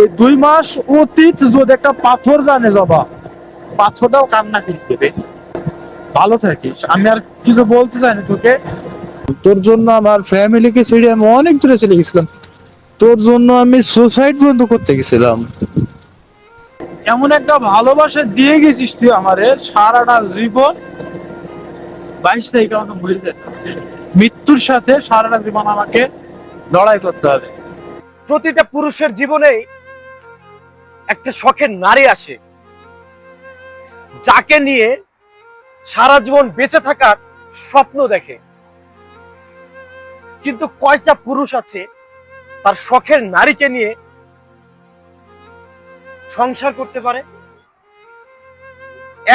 এই দুই মাস অতীত যদি একটা পাথর জানে যাবা পাথরটাও কান্না করে দেবে। ভালো থাকিস। আমি আর কিছু বলতে চাই না তোকে। তোর জন্য আমার ফ্যামিলিকে ছেড়ে আমি অনেক দূরে চলে গেছিলাম। তোর জন্য আমি সুসাইড বন্ধ করতে গেছিলাম। এমন একটা ভালোবাসা দিয়ে গেছিস তুই আমারে সারাটা জীবন। বাইশ তারিখে আমাকে মরে যেতে মৃত্যুর সাথে সারাটা জীবন আমাকে লড়াই করতে হবে। প্রতিটা পুরুষের জীবনে একটা শখের নারী আসে, যাকে নিয়ে সারা জীবন বেঁচে থাকার স্বপ্ন দেখে। কিন্তু কয়টা পুরুষ আছে তার শখের নারীকে নিয়ে সংসার করতে পারে,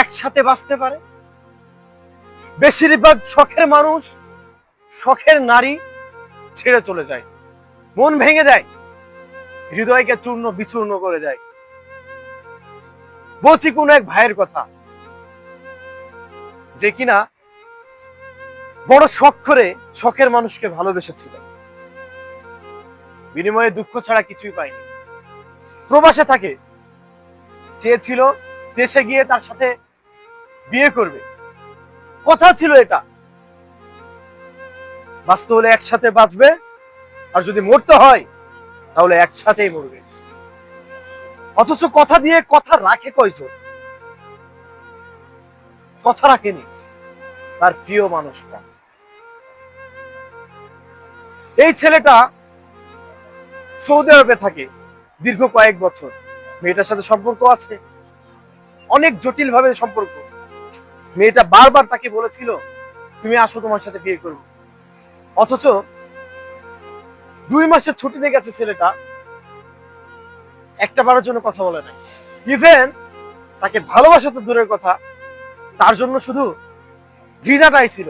একসাথে বাঁচতে পারে? বেশিরভাগ শখের মানুষ শখের নারী ছেড়ে চলে যায়। মন ভেঙে দেয় হৃদয়কে চূর্ণ বিচূর্ণ করে দেয় বলছি কোন এক ভাইয়ের কথা। যে কিনা বড় শখ করে শখের মানুষকে ভালোবেসেছিল। বিনিময়ে দুঃখ ছাড়া কিছুই পায়নি। প্রবাসে থাকে। চেয়েছিল দেশে গিয়ে তার সাথে বিয়ে করবে। কথা ছিল এটা। বাস্তব হলে একসাথে বাঁচবে। আর যদি মরতে হয়, তাহলে একসাথেই মরবে। অথচ কথা দিয়ে কথা রাখে কয়জন? কথা রাখেনি তার প্রিয় মানুষটা। এই ছেলেটা সৌদি আরবে থাকে দীর্ঘ কয়েক বছর। মেয়েটার সাথে সম্পর্ক আছে, অনেক জটিল ভাবে সম্পর্ক। মেয়েটা বারবার তাকে বলেছিল, তুমি আসো তোমার সাথে বিয়ে করব। অথচ দুই মাসের ছুটিতে গেছে ছেলেটা একটা বারের জন্য কথা বলে নাই। ইভেন তাকে ভালোবাসা তো দূরের কথা, তার জন্য শুধু ঘৃণাটাই ছিল।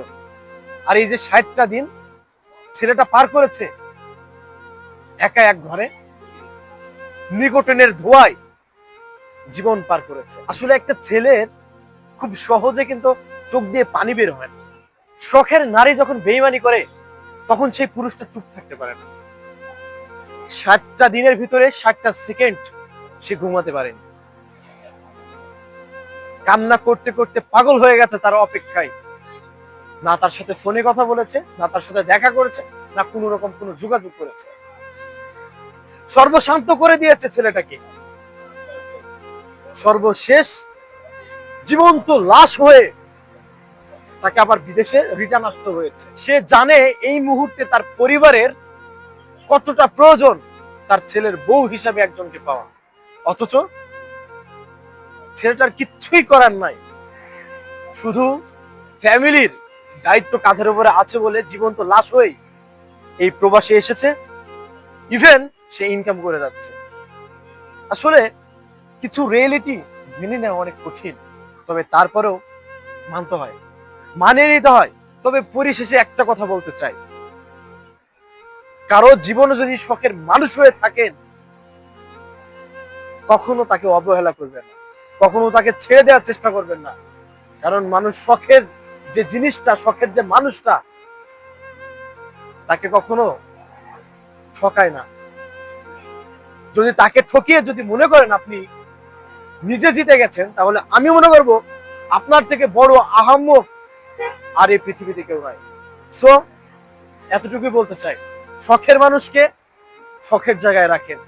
আর এই যে ষাটটা দিন ছেলেটা পার করেছে, একা এক ঘরে, নিকোটিনের ধোয়ায় জীবন পার করেছে। আসলে একটা ছেলের খুব সহজে কিন্তু চোখ দিয়ে পানি বের হয় না। শখের নারী যখন বেইমানি করে, তখন সেই পুরুষটা চুপ থাকতে পারে না। ষাটটা দিনের ভিতরে ষাটটা সেকেন্ড সে ঘুমাতে পারেনি। কান্না করতে করতে পাগল হয়ে গেছে তার অপেক্ষায়। না তার সাথে ফোনে কথা বলেছে, না তার সাথে দেখা করেছে, না কোনো রকম কোনো যোগাযোগ করেছে। সর্বশান্ত করে দিয়েছে ছেলেটাকে। সর্বশেষ জীবন্ত লাশ হয়ে তাকে আবার বিদেশে রিটার্ন আসতে হয়েছে। সে জানে এই মুহূর্তে তার পরিবারের কতটা প্রয়োজন তার ছেলের বউ হিসাবে একজনকে পাওয়া। অথচ ছেলেটার কিচ্ছুই করার নাই। শুধু ফ্যামিলির দায়িত্ব কাঁধের উপরে আছে বলে জীবন্ত লাশ হয়ে এই প্রবাসে এসেছে। ইভেন সে ইনকাম করে যাচ্ছে। আসলে কিছু রিয়েলিটি মেনে নেওয়া অনেক কঠিন, তবে তারপরেও মানতে হয়। মানিয়ে নিতে হয়। তবে পরিশেষে একটা কথা বলতে চাই। কারও জীবনে যদি শখের মানুষ হয়ে থাকেন, কখনো তাকে অবহেলা করবেন না। কখনো তাকে ছেড়ে দেওয়ার চেষ্টা করবেন না। কারণ মানুষ শখের যে জিনিসটা, শখের যে মানুষটা, তাকে কখনো ঠকায় না। যদি তাকে ঠকিয়ে যদি মনে করেন আপনি নিজে জিতে গেছেন, তাহলে আমি মনে করব আপনার থেকে বড় আহাম্মক আর এই পৃথিবীতে কেউ নাই। সো এতটুকুই বলতে চাই। শখের মানুষকে শখের জায়গায় রাখেন।